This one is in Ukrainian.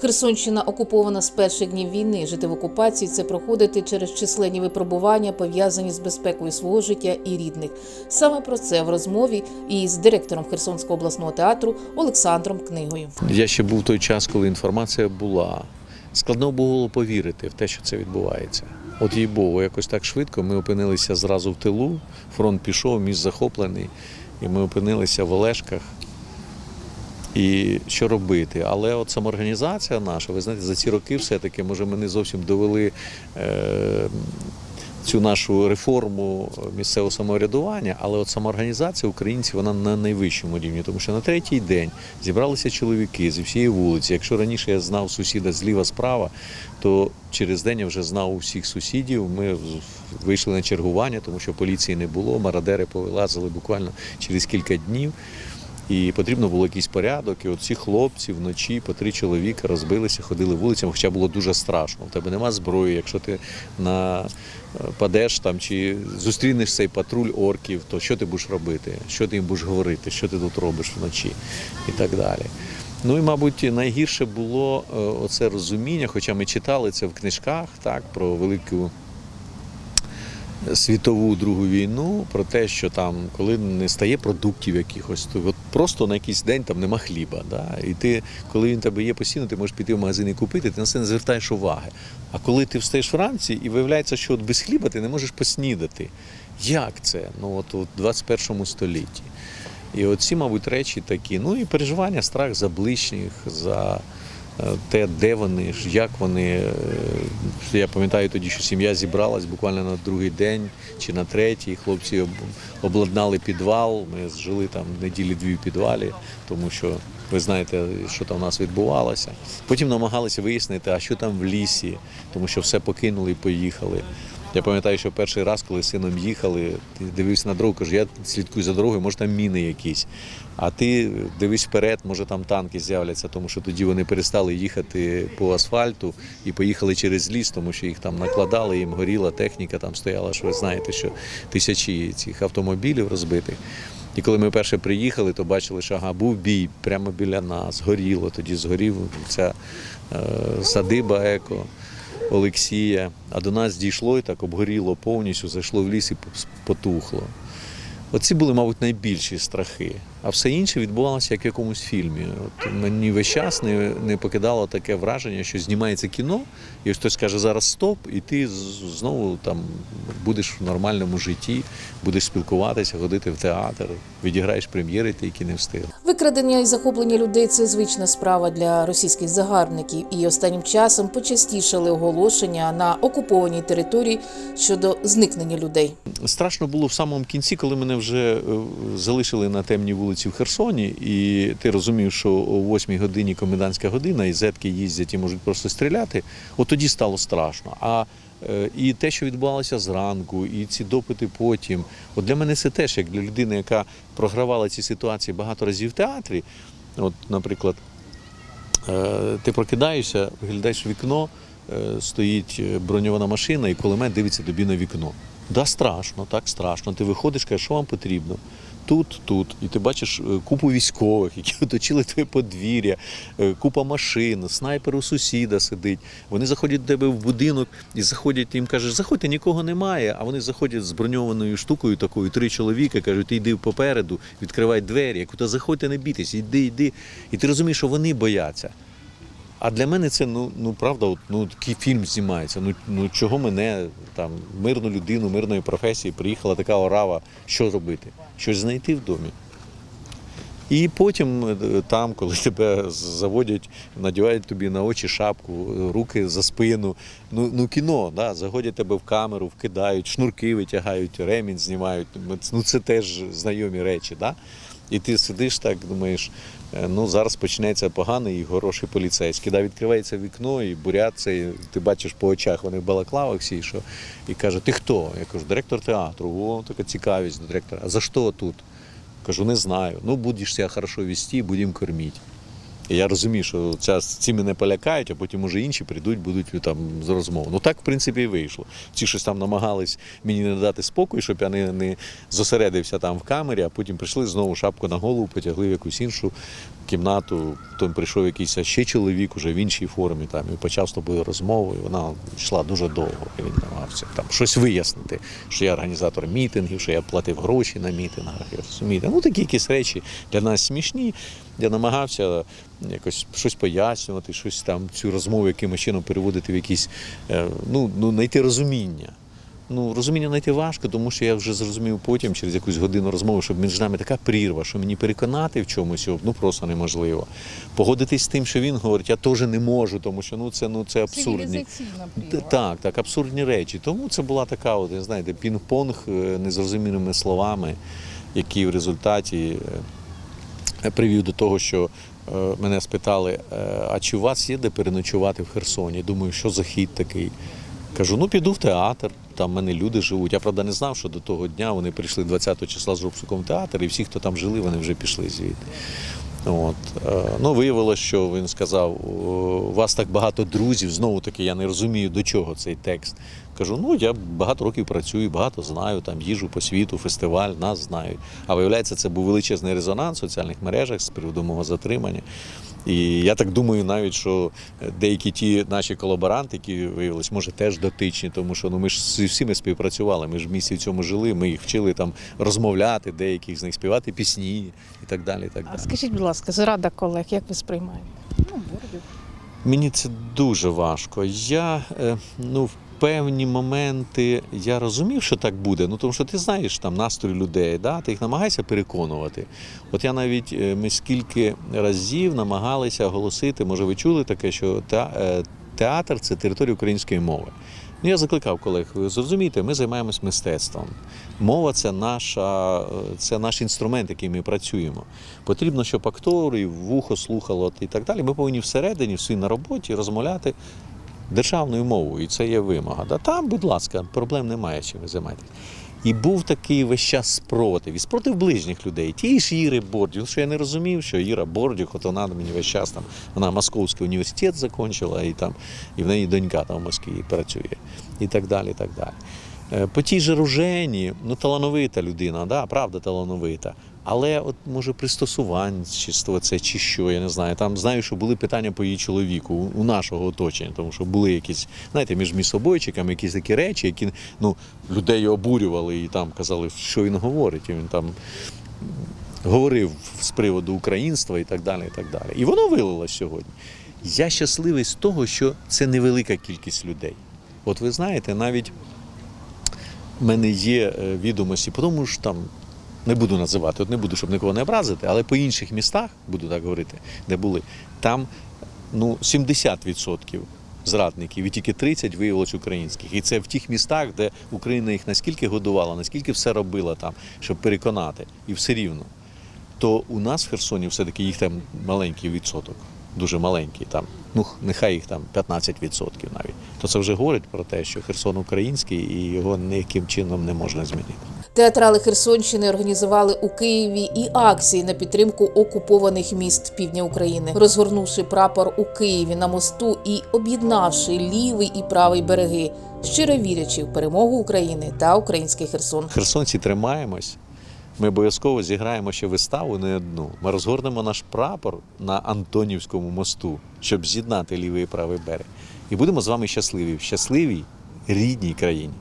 Херсонщина окупована з перших днів війни. Жити в окупації це проходити через численні випробування, пов'язані з безпекою свого життя і рідних. Саме про це в розмові із директором Херсонського обласного театру Олександром Книгою. Я ще був той час, коли інформація була. Складно було повірити в те, що це відбувається. От їй Богу, якось так швидко. Ми опинилися зразу в тилу. Фронт пішов, міст захоплений, і ми опинилися в Олешках. І що робити? Але от самоорганізація наша, ви знаєте, за ці роки все-таки, може, ми не зовсім довели е, цю нашу реформу місцевого самоврядування, але от самоорганізація українців вона на найвищому рівні, тому що на третій день зібралися чоловіки зі всієї вулиці. Якщо раніше я знав сусіда зліва справа, то через день я вже знав усіх сусідів. Ми вийшли на чергування, тому що поліції не було. Мародери повилазили буквально через кілька днів. І потрібно було якийсь порядок. І от ці хлопці вночі по три чоловіка розбилися, ходили вулицями, хоча було дуже страшно. У тебе нема зброї. Якщо ти на падеш там чи зустрінеш цей патруль орків, то що ти будеш робити? Що ти їм будеш говорити? Що ти тут робиш вночі? І так далі. Ну і, мабуть, найгірше було е, оце розуміння, хоча ми читали це в книжках, так, про велику світову другу війну, про те, що там, коли не стає продуктів якихось, то от просто на якийсь день там нема хліба. Да? І ти, коли він тебе є постійно, ти можеш піти в магазин і купити, ти на це не звертаєш уваги. А коли ти встаєш вранці і виявляється, що от без хліба ти не можеш поснідати. Як це? Ну от у 21 столітті. І оці, мабуть, речі такі. Ну і переживання, страх за ближніх, за те, де вони, як вони. Е, Я пам'ятаю тоді, що сім'я зібралась буквально на другий день чи на третій. Хлопці обладнали підвал. Ми жили там неділі дві в підвалі, тому що ви знаєте, що там у нас відбувалося. Потім намагалися вияснити, а що там в лісі, тому що все покинули і поїхали. Я пам'ятаю, що перший раз, коли з сином їхали, ти дивився на дорогу, кажу, я слідкую за дорогою, може там міни якісь. А ти дивись вперед, може там танки з'являться, тому що тоді вони перестали їхати по асфальту і поїхали через ліс, тому що їх там накладали, їм горіла техніка, там стояла, що ви знаєте, що тисячі цих автомобілів розбитих. І коли ми перше приїхали, то бачили, що ага, був бій прямо біля нас, горіло. Тоді згорів ця е, садиба еко. Олексія, а до нас дійшло і так обгоріло повністю, зайшло в ліс і потухло. Оці були, мабуть, найбільші страхи. А все інше відбувалося як в якомусь фільмі. От мені весь час не, не покидало таке враження, що знімається кіно, і ось хтось каже зараз стоп, і ти знову там будеш в нормальному житті, будеш спілкуватися, ходити в театр, відіграєш прем'єри, ті, які не встигли. Викрадення і захоплення людей це звична справа для російських загарбників, і останнім часом почастішали оголошення на окупованій території щодо зникнення людей. Страшно було в самому кінці, коли мене вже е, залишили на темній вулиці в Херсоні, і ти розумів, що о 8 годині комендантська година, і зетки їздять і можуть просто стріляти. От тоді стало страшно. А е, і те, що відбувалося зранку, і ці допити потім. От для мене це теж як для людини, яка програвала ці ситуації багато разів в театрі. От, наприклад, Е, ти прокидаєшся, виглядаєш в вікно, е, стоїть броньована машина, і кулемет дивиться тобі на вікно. Да, страшно, так страшно. Ти виходиш, кажеш, що вам потрібно? Тут, тут. І ти бачиш е, купу військових, які оточили твоє подвір'я, е, купа машин, снайпер у сусіда сидить. Вони заходять до тебе в будинок і заходять, їм кажеш, заходьте, нікого немає. А вони заходять з броньованою штукою такою, три чоловіка, кажуть, ти йди попереду, відкривай двері. Я кажу, «Та заходьте, не бійтесь, йди, йди. І ти розумієш, що вони бояться. А для мене це ну, ну правда, от, ну такий фільм знімається. Ну, ну чого мене там мирну людину, мирної професії приїхала така орава, що робити? Щось знайти в домі. І потім е, там, коли тебе заводять, надівають тобі на очі шапку, е, руки за спину. Ну, ну кіно, да, загодять тебе в камеру, вкидають, шнурки витягають, ремінь знімають. Ну це теж знайомі речі. Да? І ти сидиш так, думаєш, е, ну зараз почнеться поганий і хороший поліцейський. Да, відкривається вікно, і буряться, і ти бачиш по очах, вони в балаклавах всі, що, і каже, ти хто? Я кажу, директор театру, о, така цікавість до директора. А за що тут? Кажу, не знаю. Ну, будеш себе хорошо вести, будемо кормити. І я розумію, що ця, ці мене полякають, а потім уже інші прийдуть, будуть там з розмови. Ну так, в принципі, і вийшло. Ці щось там намагались мені не дати спокою, щоб я не, не зосередився там в камері, а потім прийшли знову шапку на голову, потягли в якусь іншу кімнату. Потім прийшов якийсь ще чоловік уже в іншій формі там і почав з тобою розмову. І вона йшла дуже довго. І він намагався там щось вияснити, що я організатор мітингів, що я платив гроші на мітингах. і Розумієте? Ну такі якісь речі для нас смішні. Я намагався якось щось пояснювати, щось там цю розмову якимось чином переводити в якісь е, ну, ну знайти розуміння. Ну, розуміння знайти важко, тому що я вже зрозумів потім, через якусь годину розмови, що між нами така прірва, що мені переконати в чомусь його ну просто неможливо. Погодитись з тим, що він говорить, я теж не можу, тому що ну це ну це абсурдні. Прірва. Так, так, абсурдні речі. Тому це була така, от, знаєте, пінг-понг е, незрозумілими словами, які в результаті е, привів до того, що е, мене спитали, е, а чи у вас є де переночувати в Херсоні? Думаю, що за хід такий? Кажу, ну піду в театр, там в мене люди живуть. Я правда не знав, що до того дня вони прийшли 20 числа з обшуком в театр, і всі, хто там жили, вони вже пішли звідти. От. е, Ну, виявилося, що він сказав, у вас так багато друзів, знову таки, я не розумію, до чого цей текст. Кажу, ну я багато років працюю, багато знаю, там їжу по світу, фестиваль, нас знають. А виявляється, це був величезний резонанс в соціальних мережах з приводу мого затримання. І я так думаю, навіть що деякі ті наші колаборанти, які виявилися, може теж дотичні, тому що ну ми ж зі всіми співпрацювали. Ми ж в місті в цьому жили. Ми їх вчили там розмовляти, деяких з них співати пісні і так далі. І так А скажіть, будь ласка, зрада колег, як ви сприймаєте? Ну, Бородів. Мені це дуже важко. Я е, ну, в певні моменти я розумів, що так буде. Ну тому що ти знаєш там настрій людей, да? ти їх намагаєшся переконувати. От я навіть е, ми скільки разів намагалися оголосити, може, ви чули таке, що е, театр це територія української мови. Ну, я закликав колег, ви зрозумієте, ми займаємось мистецтвом. Мова це наша, е, це наш інструмент, який ми працюємо. Потрібно, щоб актори вухо слухало і так далі. Ми повинні всередині, всі на роботі розмовляти державною мовою, і це є вимога. Да, там, будь ласка, проблем немає, чим ви займаєтесь. І був такий весь час спротив, і спротив ближніх людей. Ті ж Іри Бордюх, що я не розумів, що Іра Бордюх, от вона мені весь час там, вона Московський університет закінчила, і там, і в неї донька там в Москві працює, і так далі. І так далі. Е, По тій же Ружені, ну талановита людина, да, правда талановита. Але от може пристосуванчество це чи що, я не знаю. Там знаю, що були питання по її чоловіку у- нашого оточення, тому що були якісь, знаєте, між місобойчиками якісь такі речі, які ну, людей обурювали і там казали, що він говорить. І він там говорив з приводу українства і так далі. І так далі. І воно вилилось сьогодні. Я щасливий з того, що це невелика кількість людей. От ви знаєте, навіть в мене є е, відомості, тому ж там не буду називати, от не буду, щоб нікого не образити, але по інших містах, буду так говорити, де були, там ну, 70% зрадників і тільки 30 виявилось українських. І це в тих містах, де Україна їх наскільки годувала, наскільки все робила там, щоб переконати, і все рівно. То у нас в Херсоні все-таки їх там маленький відсоток, дуже маленький там. Ну, нехай їх там 15% навіть. То це вже говорить про те, що Херсон український і його ніяким чином не можна змінити. Театрали Херсонщини організували у Києві і акції на підтримку окупованих міст півдня України, розгорнувши прапор у Києві на мосту і об'єднавши лівий і правий береги, щиро вірячи в перемогу України та український Херсон. Херсонці тримаємось. Ми обов'язково зіграємо ще виставу не одну. Ми розгорнемо наш прапор на Антонівському мосту, щоб з'єднати лівий і правий берег. І будемо з вами щасливі в щасливій рідній країні.